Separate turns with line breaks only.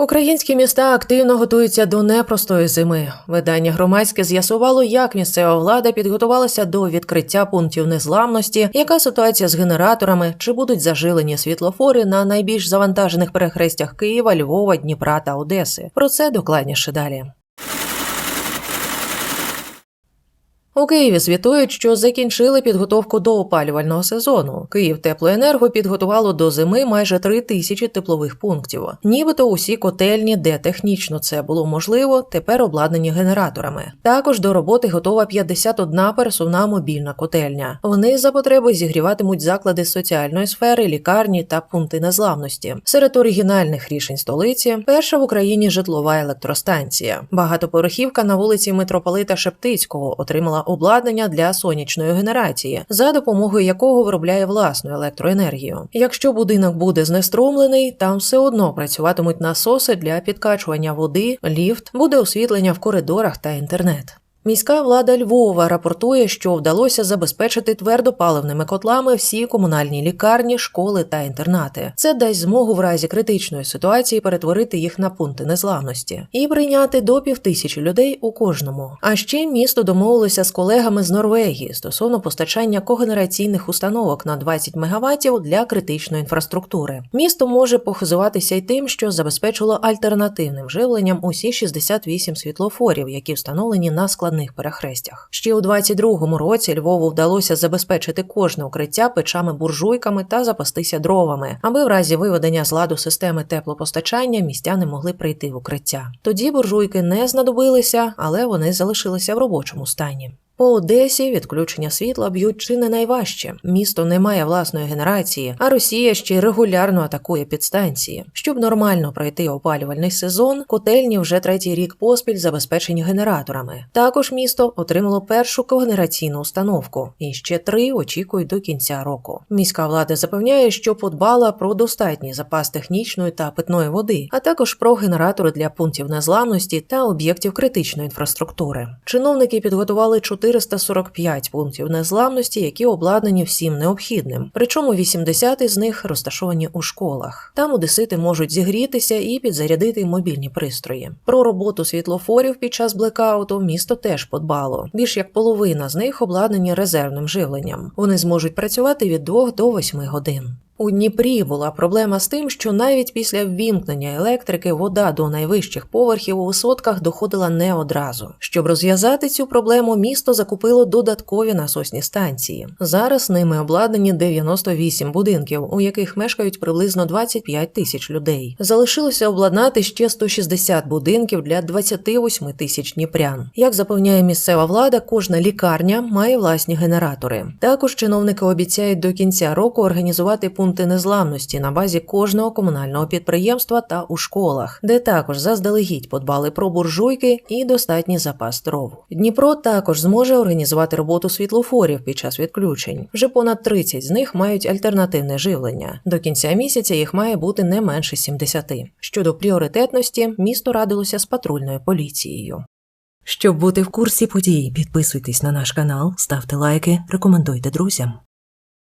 Українські міста активно готуються до непростої зими. Видання громадське з'ясувало, як місцева влада підготувалася до відкриття пунктів незламності, яка ситуація з генераторами, чи будуть зажилені світлофори на найбільш завантажених перехрестях Києва, Львова, Дніпра та Одеси. Про це докладніше далі. У Києві звітують, що закінчили підготовку до опалювального сезону. Київ теплоенерго підготувало до зими майже три тисячі теплових пунктів. Нібито усі котельні, де технічно це було можливо, тепер обладнані генераторами. Також до роботи готова 51 пересувна мобільна котельня. Вони за потреби зігріватимуть заклади соціальної сфери, лікарні та пункти незламності. Серед оригінальних рішень столиці перша в Україні житлова електростанція. Багатоповерхівка на вулиці митрополита Шептицького отримала обладнання для сонячної генерації, за допомогою якого виробляє власну електроенергію. Якщо будинок буде знеструмлений, там все одно працюватимуть насоси для підкачування води, ліфт, буде освітлення в коридорах та інтернет. Міська влада Львова рапортує, що вдалося забезпечити твердопаливними котлами всі комунальні лікарні, школи та інтернати. Це дасть змогу в разі критичної ситуації перетворити їх на пункти незламності і прийняти до півтисячі людей у кожному. А ще місто домовилося з колегами з Норвегії стосовно постачання когенераційних установок на 20 МВт для критичної інфраструктури. Місто може похизуватися й тим, що забезпечило альтернативним живленням усі 68 світлофорів, які встановлені на складних перехрестях. Ще у 22-му році Львову вдалося забезпечити кожне укриття печами-буржуйками та запастися дровами, аби в разі виведення з ладу системи теплопостачання містяни могли прийти в укриття. Тоді буржуйки не знадобилися, але вони залишилися в робочому стані. По Одесі відключення світла б'ють чи не найважче. Місто не має власної генерації, а Росія ще регулярно атакує підстанції. Щоб нормально пройти опалювальний сезон, котельні вже третій рік поспіль забезпечені генераторами. Також місто отримало першу когенераційну установку, і ще три очікують до кінця року. Міська влада запевняє, що подбала про достатній запас технічної та питної води, а також про генератори для пунктів незламності та об'єктів критичної інфраструктури. Чиновники підготували 445 пунктів незламності, які обладнані всім необхідним. Причому 80 із них розташовані у школах. Там одесити можуть зігрітися і підзарядити мобільні пристрої. Про роботу світлофорів під час блекауту місто теж подбало. Більш як половина з них обладнані резервним живленням. Вони зможуть працювати від 2 до 8 годин. У Дніпрі була проблема з тим, що навіть після ввімкнення електрики вода до найвищих поверхів у висотках доходила не одразу. Щоб розв'язати цю проблему, місто закупило додаткові насосні станції. Зараз ними обладнані 98 будинків, у яких мешкають приблизно 25 тисяч людей. Залишилося обладнати ще 160 будинків для 28 тисяч дніпрян. Як запевняє місцева влада, кожна лікарня має власні генератори. Також чиновники обіцяють до кінця року організувати пункт пункти незламності на базі кожного комунального підприємства та у школах, де також заздалегідь подбали про буржуйки і достатній запас дров. Дніпро також зможе організувати роботу світлофорів під час відключень. Вже понад 30 з них мають альтернативне живлення. До кінця місяця їх має бути не менше 70. Щодо пріоритетності, місто радилося з патрульною поліцією. Щоб бути в курсі подій, підписуйтесь на наш канал, ставте лайки, рекомендуйте друзям.